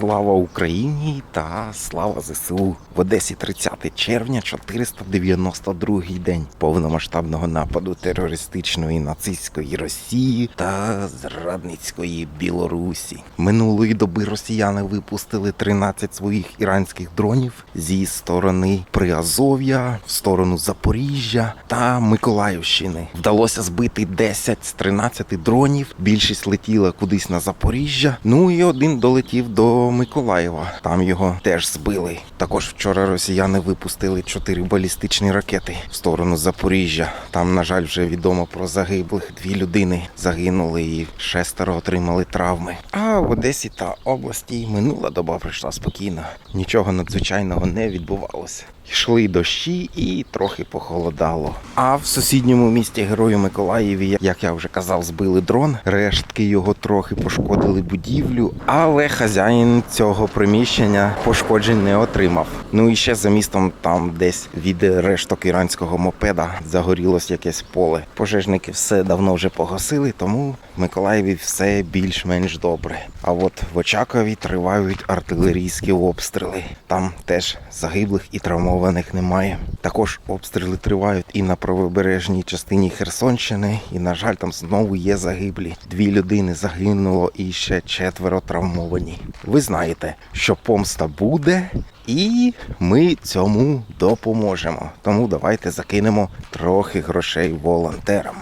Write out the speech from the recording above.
Слава Україні та слава ЗСУ в Одесі 30 червня, 492 день повномасштабного нападу терористичної нацистської Росії та зрадницької Білорусі. Минулої доби росіяни випустили 13 своїх іранських дронів зі сторони Приазов'я в сторону Запоріжжя та Миколаївщини. Вдалося збити 10 з 13 дронів. Більшість летіла кудись на Запоріжжя. Ну і один долетів до Миколаєва. Там його теж збили. Також вчора росіяни випустили чотири балістичні ракети в сторону Запоріжжя. Там, на жаль, вже відомо про загиблих. Дві людини загинули і шестеро отримали травми. А в Одесі та області минула доба пройшла спокійно. Нічого надзвичайного не відбувалося. Йшли дощі і трохи похолодало. А в сусідньому місті Герою Миколаєві, як я вже казав, збили дрон. Рештки його трохи пошкодили будівлю, але хазяїн цього приміщення пошкоджень не отримав. Ну і ще за містом, там десь від решток іранського мопеда загорілось якесь поле. Пожежники все давно вже погасили, тому в Миколаєві все більш-менш добре. А от в Очакові тривають артилерійські обстріли. Там теж загиблих і травмованих немає. Також обстріли тривають і на правобережній частині Херсонщини. І, на жаль, там знову є загиблі. Дві людини загинуло і ще четверо травмовані. Ви знаєте, що помста буде, і ми цьому допоможемо. Тому давайте закинемо трохи грошей волонтерам.